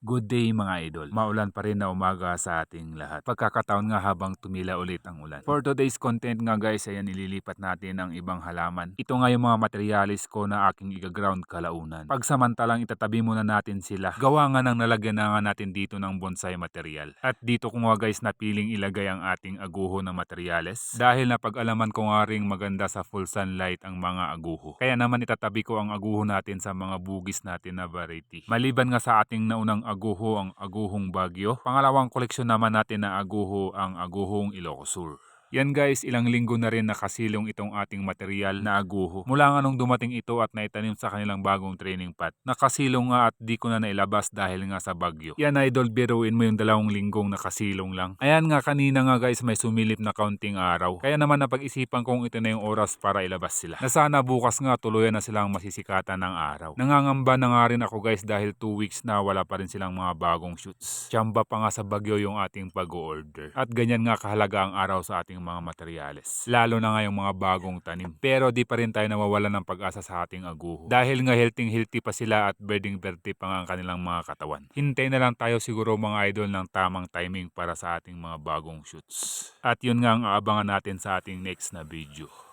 Good day mga idol. Maulan pa rin na umaga sa ating lahat. Pagkakataon nga habang tumila ulit ang ulan. For today's content nga guys, ayan ililipat natin ang ibang halaman. Ito nga yung mga materialis ko na aking igaground kalaunan. Pagsamantalang itatabi muna natin sila. Gawa nga nang nalagyan na nga natin dito ng bonsai material. At dito ko nga guys napiling ilagay ang ating aguho ng materials. Dahil napag-alaman ko nga ring maganda sa full sunlight ang mga aguho. Kaya naman itatabi ko ang aguho natin sa mga bugis natin na variety. Maliban nga sa ating naunang aguho ang aguhong Bagyo. Pangalawang koleksyon naman natin na aguho ang aguhong Ilocosur. Yan guys, ilang linggo na rin nakasilong itong ating material na aguho. Mula nga nung dumating ito at naitanim sa kanilang bagong training pot. Nakasilong nga at di ko na nailabas dahil nga sa bagyo. Yan idol, biruin mo yung dalawang linggong nakasilong lang. Ayan nga kanina nga guys, may sumilip na kaunting araw. Kaya naman napag-isipan kong ito na yung oras para ilabas sila. Na sana bukas nga tuluyan na silang masisikatan ng araw. Nangangamba na nga rin ako guys dahil 2 weeks na wala pa rin silang mga bagong shoots. Tsamba pa nga sa bagyo yung ating pag-order. At ganyan nga kahalaga ang araw sa ating mga materyales. Lalo na nga yung mga bagong tanim. Pero di pa rin tayo nawawala ng pag-asa sa ating aguho. Dahil nga healthy healthy pa sila at birding birthday pa nga ang kanilang mga katawan. Hintay na lang tayo siguro mga idol ng tamang timing para sa ating mga bagong shoots. At yun nga ang aabangan natin sa ating next na video.